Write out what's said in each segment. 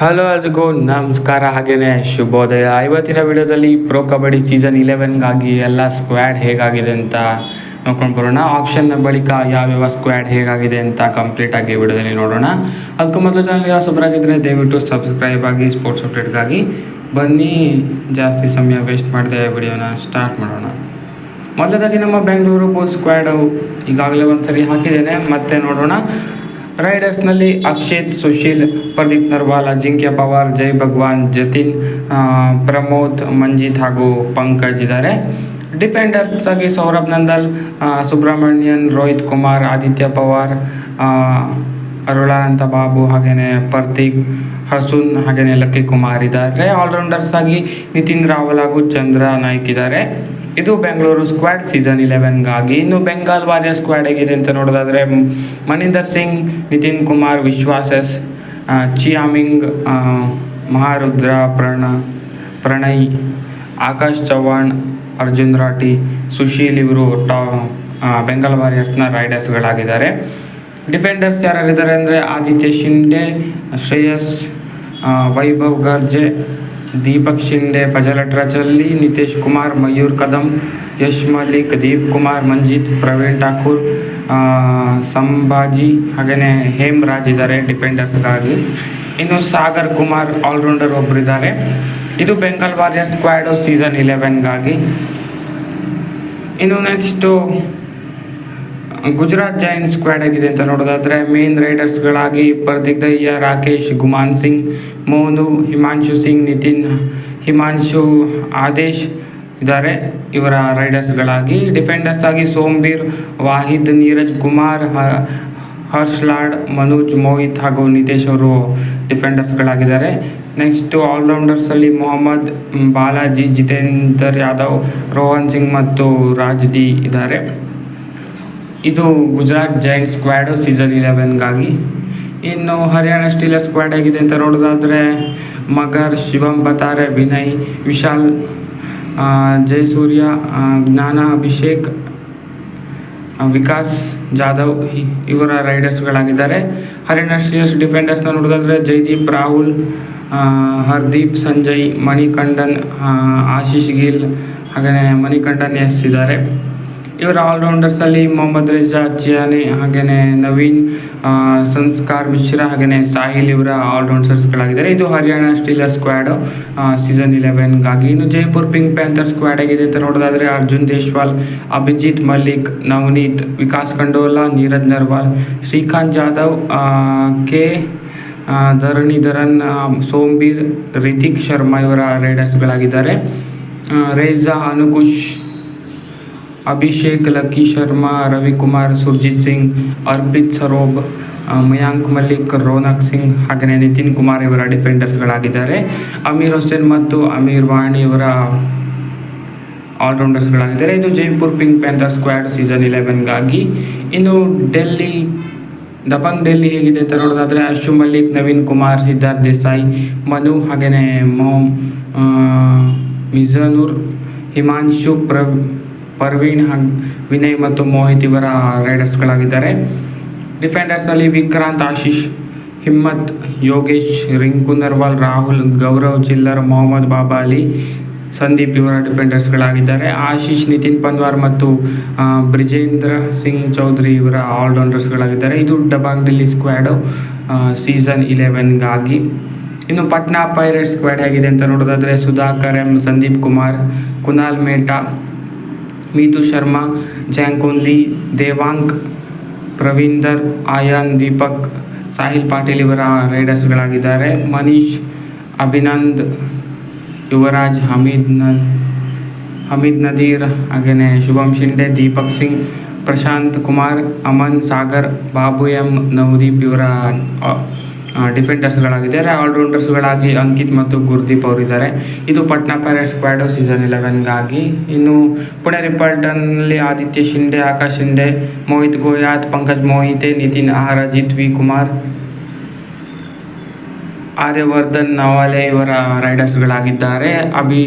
Hello ಅದಕ್ಕೂ ನಮಸ್ಕಾರ ಹಾಗೇನೆ, ಶುಭೋದಯ. ಇವತ್ತಿನ ವಿಡಿಯೋದಲ್ಲಿ ಪ್ರೋ ಕಬಡ್ಡಿ ಸೀಸನ್ ಇಲೆವೆನ್ಗಾಗಿ ಎಲ್ಲ ಸ್ಕ್ವಾಡ್ ಹೇಗಾಗಿದೆ ಅಂತ ನೋಡ್ಕೊಂಡು ಬರೋಣ. ಆಕ್ಷನ್ನ ಬಳಿಕ ಯಾವ್ಯಾವ ಸ್ಕ್ವಾಡ್ ಹೇಗಾಗಿದೆ ಅಂತ ಕಂಪ್ಲೀಟಾಗಿ ವಿಡಿಯೋದಲ್ಲಿ ನೋಡೋಣ. ಅದಕ್ಕೂ ಮೊದಲು ಚಾನಲ್ ಯಾವ ಸುಬ್ರಾಗಿದ್ದರೆ ದಯವಿಟ್ಟು ಸಬ್ಸ್ಕ್ರೈಬ್ ಆಗಿ ಸ್ಪೋರ್ಟ್ಸ್ ಅಪ್ಡೇಟ್ಗಾಗಿ ಬನ್ನಿ. ಜಾಸ್ತಿ ಸಮಯ ವೇಸ್ಟ್ ಮಾಡದೆ ವಿಡಿಯೋನ ಸ್ಟಾರ್ಟ್ ಮಾಡೋಣ. ಮೊದಲದಾಗಿ ನಮ್ಮ ಬೆಂಗಳೂರು ಬೋಲ್ ಸ್ಕ್ವಾಡು ಈಗಾಗಲೇ ಒಂದು ಸರಿ ಹಾಕಿದ್ದೇನೆ. ಮತ್ತೆ ನೋಡೋಣ. ರೈಡರ್ಸ್ನಲ್ಲಿ ಅಕ್ಷಿತ್, ಸುಶೀಲ್, ಪ್ರದೀಪ್ ನರ್ವಾಲ್ ಅಜಿಂಕ್ಯ ಪವಾರ್, ಜೈ ಭಗವಾನ್, ಜತಿನ್ ಪ್ರಮೋದ್, ಮಂಜಿತ್ ಹಾಗೂ ಪಂಕಜ್ ಇದ್ದಾರೆ. ಡಿಫೆಂಡರ್ಸ್ ಆಗಿ ಸೌರಭ್ ನಂದಲ್ ಸುಬ್ರಹ್ಮಣ್ಯನ್, ರೋಹಿತ್ ಕುಮಾರ್, ಆದಿತ್ಯ ಪವಾರ್ ಅರುಳಾನಂದ ಬಾಬು ಹಾಗೆಯೇ ಪ್ರತೀಕ್, ಹಸುನ್ ಹಾಗೆಯೇ ಲಕ್ಕಿ ಕುಮಾರ್ ಇದ್ದಾರೆ. ಆಲ್ರೌಂಡರ್ಸ್ ಆಗಿ ನಿತಿನ್ ರಾವಲ್ ಹಾಗೂ ಚಂದ್ರ ನಾಯ್ಕ್ ಇದ್ದಾರೆ. ಇದು ಬೆಂಗಳೂರು ಸ್ಕ್ವಾಡ್ ಸೀಸನ್ ಇಲೆವೆನ್ಗಾಗಿ. ಇನ್ನು ಬೆಂಗಾಲ್ ವಾರಿಯರ್ ಸ್ಕ್ವಾಡ್ ಹೇಗಿದೆ ಅಂತ ನೋಡೋದಾದರೆ ಮಣಿಂದರ್ ಸಿಂಗ್, ನಿತಿನ್ ಕುಮಾರ್, ವಿಶ್ವಾಸಸ್ ಚಿಯಾಮಿಂಗ್ ಮಹಾರುದ್ರ, ಪ್ರಣ, ಪ್ರಣಯ್, ಆಕಾಶ್ ಚವ್ಹಾಣ್, ಅರ್ಜುನ್ ರಾಠಿ, ಸುಶೀಲ್ ಇವರು ಟಾ ಬೆಂಗಾಲ್ ವಾರಿಯರ್ಸ್ನ ರೈಡರ್ಸ್ಗಳಾಗಿದ್ದಾರೆ. ಡಿಫೆಂಡರ್ಸ್ ಯಾರ್ಯಾರಿದ್ದಾರೆ ಅಂದರೆ ಆದಿತ್ಯ ಶಿಂಡೆ, ಶ್ರೇಯಸ್ ವೈಭವ್ ಗರ್ಜೆ ದೀಪಕ್ ಫಜಲ್ ಅಟ್ರಾಚಲ್ಲಿ ನಿತೇಶ್ ಕುಮಾರ್, ಮಯೂರ್ ಕದಂ, ಯಶ್ ಮಲ್ಲಿಕ್, ದೀಪ್ ಕುಮಾರ್, ಮಂಜಿತ್, ಪ್ರವೀಣ್ ಠಾಕೂರ್ ಸಂಭಾಜಿ ಹಾಗೆಯೇ ಹೇಮ್ ರಾಜ್ ಇದ್ದಾರೆ ಡಿಫೆಂಡರ್ಸ್ಗಾಗಿ. ಇನ್ನು ಸಾಗರ್ ಕುಮಾರ್ ಆಲ್ರೌಂಡರ್ ಒಬ್ಬರಿದ್ದಾರೆ ಇದು ಬೆಂಗಾಲ್ ವಾರಿಯರ್ ಸ್ಕ್ವಾಡು ಸೀಸನ್ ಇಲೆವೆನ್ಗಾಗಿ. ಇನ್ನು ನೆಕ್ಸ್ಟು ಗುಜರಾತ್ ಜೈನ್ ಸ್ಕ್ವಾಡ್ ಆಗಿದೆ ಅಂತ ನೋಡೋದಾದ್ರೆ ಮೇನ್ ರೈಡರ್ಸ್ಗಳಾಗಿ ಪ್ರದೀಪ್ ದಯ್ಯ ರಾಕೇಶ್, ಗುಮಾನ್ ಸಿಂಗ್ ಮೋನು ಹಿಮಾಂಶು ಸಿಂಗ್, ನಿತಿನ್, ಹಿಮಾಂಶು ಆದೇಶ್ ಇದ್ದಾರೆ. ಇವರ ರೈಡರ್ಸ್ಗಳಾಗಿ ಡಿಫೆಂಡರ್ಸ್ ಆಗಿ ಸೋಂಬೀರ್, ವಾಹಿದ್, ನೀರಜ್ ಕುಮಾರ್ ಹರ್ಷ್ ಲಾಡ್, ಮನೋಜ್, ಮೋಹಿತ್ ಹಾಗೂ ನಿತೇಶ್ ಅವರು ಡಿಫೆಂಡರ್ಸ್ಗಳಾಗಿದ್ದಾರೆ ನೆಕ್ಸ್ಟು ಆಲ್ರೌಂಡರ್ಸಲ್ಲಿ ಮೊಹಮ್ಮದ್, ಬಾಲಾಜಿ, ಜಿತೇಂದರ್ ಯಾದವ್, ರೋಹನ್ ಸಿಂಗ್ ಮತ್ತು ರಾಜ್ ಡಿ ಇದ್ದಾರೆ. ಇದು ಗುಜರಾತ್ ಜೈಂಟ್ ಸ್ಕ್ವಾಡು ಸೀಸನ್ ಇಲೆವೆನ್ಗಾಗಿ ಇನ್ನು ಹರಿಯಾಣ ಸ್ಟೀಲರ್ ಸ್ಕ್ವಾಡ್ ಆಗಿದೆ ಅಂತ ನೋಡೋದಾದರೆ ಮಗರ್, ಶಿವಂ, ಬತಾರೆ, ವಿನಯ್, ವಿಶಾಲ್ ಜಯಸೂರ್ಯ ಜ್ಞಾನ, ಅಭಿಷೇಕ್ ವಿಕಾಸ್, ಜಾಧವ್ ಇವರ ರೈಡರ್ಸ್ಗಳಾಗಿದ್ದಾರೆ ಹರಿಯಾಣ ಸ್ಟೀಲರ್ಸ್ ಡಿಫೆಂಡರ್ಸ್ನ ನೋಡೋದಾದರೆ ಜೈದೀಪ್, ರಾಹುಲ್ ಹರ್ದೀಪ್, ಸಂಜಯ್ ಮಣಿಕಂಡನ್ ಆಶೀಶ್ ಗಿಲ್ ಹಾಗೆಯೇ ಮಣಿಕಂಡನ್ ಎಸ್ ಇದ್ದಾರೆ. ಇವರ ಆಲ್ರೌಂಡರ್ಸಲ್ಲಿ ಮೊಹಮ್ಮದ್ ರಿಜಾ, ಜಿಯಾನಿ ಹಾಗೆಯೇ ನವೀನ್ ಸಂಸ್ಕಾರ್ ಮಿಶ್ರಾ ಹಾಗೆಯೇ ಸಾಹಿಲ್ ಇವರ ಆಲ್ರೌಂಡರ್ಸ್ಗಳಾಗಿದ್ದಾರೆ ಇದು ಹರಿಯಾಣ ಸ್ಟೀಲರ್ ಸ್ಕ್ವಾಡು ಸೀಸನ್ ಇಲೆವೆನ್ಗಾಗಿ ಇನ್ನು ಜೈಪುರ್ ಪಿಂಕ್ ಪ್ಯಾಂಥರ್ ಸ್ಕ್ವಾಡ್ ಆಗಿದೆ ಅಂತ ನೋಡೋದಾದರೆ ಅರ್ಜುನ್ ದೇಶ್ವಾಲ್, ಅಭಿಜಿತ್ ಮಲ್ಲಿಕ್, ನವನೀತ್, ವಿಕಾಸ್ ಕಂಡೋಲಾ ನೀರಜ್ ನರ್ವಾಲ್, ಶ್ರೀಕಾಂತ್ ಜಾಧವ್ ಕೆ ಧರಣಿಧರನ್ ಸೋಂಬೀರ್, ರಿತಿಕ್ ಶರ್ಮಾ ಇವರ ರೈಡರ್ಸ್ಗಳಾಗಿದ್ದಾರೆ ರೇಜಾ, ಅನುಕುಶ್ ಅಭಿಷೇಕ್ ಲಕ್ಕಿ ಶರ್ಮಾ ರವಿಕುಮಾರ್ ಸುರ್ಜಿತ್ ಸಿಂಗ್ ಅರ್ಪಿತ್ ಸರೋಬ್ ಮಯಾಂಕ್ ಮಲ್ಲಿಕ್ ರೋನಕ್ ಸಿಂಗ್ ಹಾಗೆಯೇ ನಿತಿನ್ ಕುಮಾರ್ ಇವರ ಡಿಫೆಂಡರ್ಸ್ಗಳಾಗಿದ್ದಾರೆ. ಅಮೀರ್ ಹುಸೇನ್ ಮತ್ತು ಅಮೀರ್ ವಾಣಿ ಇವರ ಆಲ್ರೌಂಡರ್ಸ್ಗಳಾಗಿದ್ದಾರೆ. ಇದು Jaipur pink panther squad season ಇಲೆವೆನ್ಗಾಗಿ. ಇನ್ನು ಡೆಲ್ಲಿ ದಬಂಗ್ ಡೆಲ್ಲಿ ಹೇಗಿದೆ ಅಂತ ನೋಡೋದಾದರೆ ಅಶು ಮಲ್ಲಿಕ್ ನವೀನ್ ಕುಮಾರ್ ಸಿದ್ಧಾರ್ಥ್ ದೇಸಾಯಿ ಮನು ಹಾಗೆಯೇ ಮೊ ಆ, ಮಿಜನೂರ್ ಹಿಮಾಂಶು ಪ್ರ ಪರ್ವೀಣ್ ಹಾಗ್ ವಿನಯ್ ಮತ್ತು ಮೋಹಿತ್ ಇವರ ರೈಡರ್ಸ್ಗಳಾಗಿದ್ದಾರೆ. ಡಿಫೆಂಡರ್ಸಲ್ಲಿ ವಿಕ್ರಾಂತ್ ಆಶೀಶ್, ಹಿಮ್ಮತ್ ಯೋಗೇಶ್, ರಿಂಕು ನರ್ವಾಲ್, ರಾಹುಲ್, ಗೌರವ್, ಚಿಲ್ಲರ್, ಮೊಹಮ್ಮದ್ ಬಾಬಾ ಅಲಿ, ಸಂದೀಪ್ ಇವರ ಡಿಫೆಂಡರ್ಸ್ಗಳಾಗಿದ್ದಾರೆ. ಆಶೀಶ್, ನಿತಿನ್ ಪನ್ವಾರ್ ಮತ್ತು ಬ್ರಿಜೇಂದ್ರ ಸಿಂಗ್ ಚೌಧರಿ ಇವರ ಆಲ್ರೌಂಡರ್ಸ್ಗಳಾಗಿದ್ದಾರೆ. ಇದು ಡಬಾಂಗ್ ಡೆಲ್ಲಿ ಸ್ಕ್ವಾಡು ಸೀಸನ್ ಇಲೆವೆನ್ಗಾಗಿ. ಇನ್ನು ಪಟ್ನಾ ಪೈರೇಟ್ಸ್ ಸ್ಕ್ವಾಡ್ ಹೇಗಿದೆ ಅಂತ ನೋಡೋದಾದರೆ Sudhakar M, Sandeep Kumar, Kunal Mehta Meetu Sharma Jang Kun Lee Devang, Parvinder, Ayan, Deepak, Sahil Patil ಇವರ ರೈಡರ್ಸ್ಗಳಾಗಿದ್ದಾರೆ. ಮನೀಶ್, ಅಭಿನಂದ್, ಯುವರಾಜ್, ಹಮೀದ್ನ, ಹಮೀದ್ ನದೀರ್ ಹಾಗೆಯೇ ಶುಭಂ ಶಿಂಡೆ, ದೀಪಕ್ ಸಿಂಗ್, ಪ್ರಶಾಂತ್ ಕುಮಾರ್, ಅಮನ್ ಸಾಗರ್, ಬಾಬು ಎಂ, ನವದೀಪ್ ಇವರ ಡಿಫೆಂಡರ್ಸ್ಗಳಾಗಿದ್ದಾರೆ ಆಲ್ರೌಂಡರ್ಸ್ಗಳಾಗಿ ಅಂಕಿತ್ ಮತ್ತು ಗುರ್ದೀಪ್ ಅವರಿದ್ದಾರೆ. ಇದು ಪಟ್ನಾ ಪೈರೇಟ್ಸ್ ಸ್ಕ್ವಾಡ್ ಸೀಸನ್ ಇಲೆವೆನ್ಗಾಗಿ ಇನ್ನು ಪುಣೆ ರಿಪಲ್ಟನ್ನಲ್ಲಿ ಆದಿತ್ಯ ಶಿಂಡೆ ಆಕಾಶ್ ಶಿಂಡೆ ಮೋಹಿತ್ ಗೋಯಾತ್ ಪಂಕಜ್ ಮೋಹಿತೆ ನಿತಿನ್ ಆಹಾರ ಅಜಿತ್ ವಿ ಕುಮಾರ್ ಆರ್ಯವರ್ಧನ್ ನವಾಲೆ ಇವರ ರೈಡರ್ಸ್ಗಳಾಗಿದ್ದಾರೆ ಅಭಿ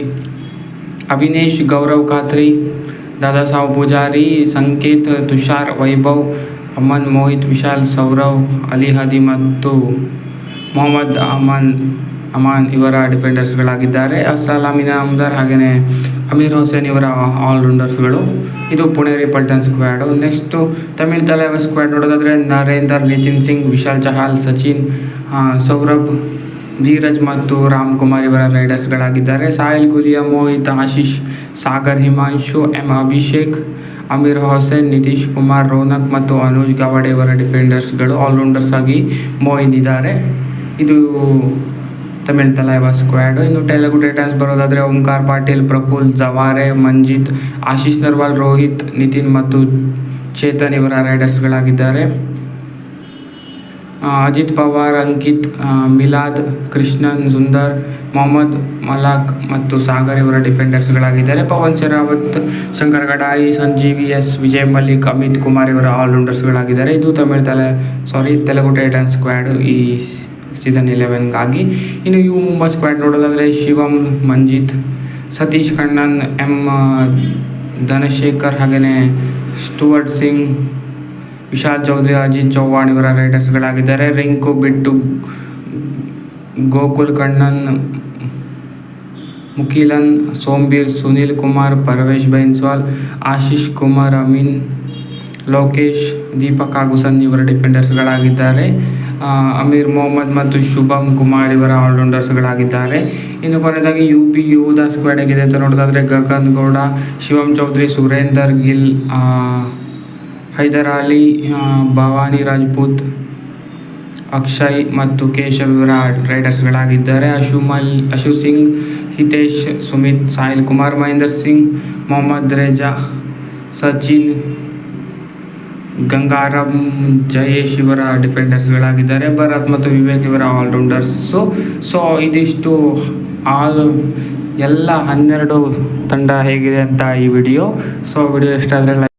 ಅಭಿನೇಶ್ ಗೌರವ್ ಖಾತ್ರಿ ದಾದಾ ಸಾಹು ಪೂಜಾರಿ ಸಂಕೇತ್ ತುಷಾರ್ ವೈಭವ್ ಅಮನ್ ಮೋಹಿತ್, ವಿಶಾಲ್, ಸೌರವ್, ಅಲಿ ಹದಿ ಮತ್ತು ಮೊಹಮ್ಮದ್ ಅಮನ್ ಅಮಾನ್ ಇವರ ಡಿಫೆಂಡರ್ಸ್ಗಳಾಗಿದ್ದಾರೆ. ಅಸಲಾಮಿನ ಅಮ್ದಾರ್ ಹಾಗೆಯೇ ಅಮೀರ್ ಹುಸೇನ್ ಇವರ ಆಲ್ರೌಂಡರ್ಸ್ಗಳು. ಇದು Puneri Paltan squad. Next Tamil Thalaivas squad ನೋಡೋದಾದರೆ ನರೇಂದರ್, ನಿತಿನ್ ಸಿಂಗ್, ವಿಶಾಲ್ ಚಹಾಲ್ ಸಚಿನ್ ಸೌರಭ್, ಧೀರಜ್ ಮತ್ತು ರಾಮ್ ಕುಮಾರ್ ಇವರ ರೈಡರ್ಸ್ಗಳಾಗಿದ್ದಾರೆ. ಸಾಹಿಲ್ ಗುಲಿಯಾ, ಮೋಹಿತ್, ಆಶೀಶ್, ಸಾಗರ್, ಹಿಮಾಂಶು, ಎಂ, ಅಭಿಷೇಕ್ ಅಮೀರ್ ಹೊಸೇನ್, ನಿತೀಶ್ ಕುಮಾರ್, ರೋನಕ್ ಮತ್ತು ಅನುಜ್ ಗವಾಡೆ ಇವರ ಡಿಫೆಂಡರ್ಸ್ಗಳು ಆಲ್ರೌಂಡರ್ಸ್ ಆಗಿ ಮೋಯಿನ್ ಇದ್ದಾರೆ ಇದು ತಮಿಳ್ ತಲೈವ ಸ್ಕ್ವಾಡ್. ಇನ್ನು ತೆಲುಗು ಟೈಟನ್ಸ್ ಬರೋದಾದರೆ ಓಂಕಾರ್ ಪಾಟೀಲ್, ಪ್ರಫುಲ್ ಜವಾರೆ, ಮಂಜಿತ್, ಆಶೀಶ್ ನರ್ವಾಲ್, ರೋಹಿತ್, ನಿತಿನ್ ಮತ್ತು ಚೇತನ್ ಇವರ ರೈಡರ್ಸ್ಗಳಾಗಿದ್ದಾರೆ. ಅಜಿತ್ ಪವಾರ್, ಅಂಕಿತ್ ಮಿಲಾದ್, ಕೃಷ್ಣನ್, ಸುಂದರ್, ಮೊಹಮ್ಮದ್, ಮಲಾಕ್ ಮತ್ತು ಸಾಗರ್ ಇವರ ಡಿಫೆಂಡರ್ಸ್ಗಳಾಗಿದ್ದಾರೆ ಪವನ್ ಶರಾವತ್, ಶಂಕರ್ ಗಡಾಯಿ, ಸಂಜೀವಿ ಎಸ್, ವಿಜಯ್ ಮಲ್ಲಿಕ್, ಅಮಿತ್ ಕುಮಾರ್ ಇವರ ಆಲ್ರೌಂಡರ್ಸ್ಗಳಾಗಿದ್ದಾರೆ ಇದು ತಮಿಳ್ ತಲೆ ಸಾರಿ ತೆಲುಗು ಟೈಟನ್ ಸ್ಕ್ವಾಡ್ ಈ ಸೀಸನ್ ಇಲೆವೆನ್ಗಾಗಿ ಇನ್ನು ಯು ಮುಂಬೈ ಸ್ಕ್ವಾಡ್ ನೋಡೋದಾದರೆ ಶಿವಮ್ ಮಂಜಿತ್, ಸತೀಶ್ ಕಣ್ಣನ್, ಎಂ ಧನಶೇಖರ್ ಹಾಗೆಯೇ ಸ್ಟುವರ್ಟ್ ಸಿಂಗ್ ವಿಶಾಲ್ ಚೌಧರಿ, ಅಜಿತ್ ಚೌಹಾಣ್ ಇವರ ರೈಡರ್ಸ್ಗಳಾಗಿದ್ದಾರೆ ರಿಂಕು, ಬಿಟ್ಟು, ಗೋಕುಲ್ ಕಣ್ಣನ್ ಮುಖಿಲನ್ ಸೋಂಬೀರ್, ಸುನೀಲ್ ಕುಮಾರ್, ಪರವೇಶ್ ಬೈನ್ಸ್ವಾಲ್, ಆಶೀಶ್ ಕುಮಾರ್, ಅಮೀನ್, ಲೋಕೇಶ್, ದೀಪಕ್ ಹಾಗೂ ಸನ್ ಇವರ ಡಿಫೆಂಡರ್ಸ್ಗಳಾಗಿದ್ದಾರೆ ಅಮೀರ್ ಮೊಹಮ್ಮದ್ ಮತ್ತು ಶುಭಮ್ ಕುಮಾರ್ ಇವರ ಆಲ್ರೌಂಡರ್ಸ್ಗಳಾಗಿದ್ದಾರೆ ಇನ್ನು ಕೊನೆಯದಾಗಿ ಯು ಪಿ ಯು ಸ್ಕ್ವಾಡ್ ಹೇಗಿದೆ ಅಂತ ನೋಡೋದಾದರೆ ಗಗನ್ ಗೌಡ, ಶಿವಂ ಚೌಧರಿ, ಸುರೇಂದರ್ ಗಿಲ್ ಹೈದರ್ ಅಲಿ ಭವಾನಿ ರಾಜ್ಪೂತ್, ಅಕ್ಷಯ್ ಮತ್ತು ಕೇಶವ್ ಇವರ ರೈಡರ್ಸ್ಗಳಾಗಿದ್ದಾರೆ. ಅಶು ಮಲ್ ಅಶು ಸಿಂಗ್, ಹಿತೇಶ್, ಸುಮಿತ್ ಸಾಹಿಲ್ ಕುಮಾರ್, ಮಹೇಂದರ್ ಸಿಂಗ್, ಮೊಹಮ್ಮದ್ ರೇಜಾ, ಸಚಿನ್, ಗಂಗಾರಾಮ್, ಜಯೇಶ್ ಇವರ ಡಿಫೆಂಡರ್ಸ್ಗಳಾಗಿದ್ದಾರೆ. ಭರತ್ ಮತ್ತು ವಿವೇಕ್ ಇವರ ಆಲ್ರೌಂಡರ್ಸು. ಸೊ ಇದಿಷ್ಟು ಆಲ್ ಎಲ್ಲ ಹನ್ನೆರಡು ತಂಡ ಹೇಗಿದೆ ಅಂತ ಈ ವಿಡಿಯೋ. ಸೊ ವಿಡಿಯೋ ಇಷ್ಟ ಆದರೆ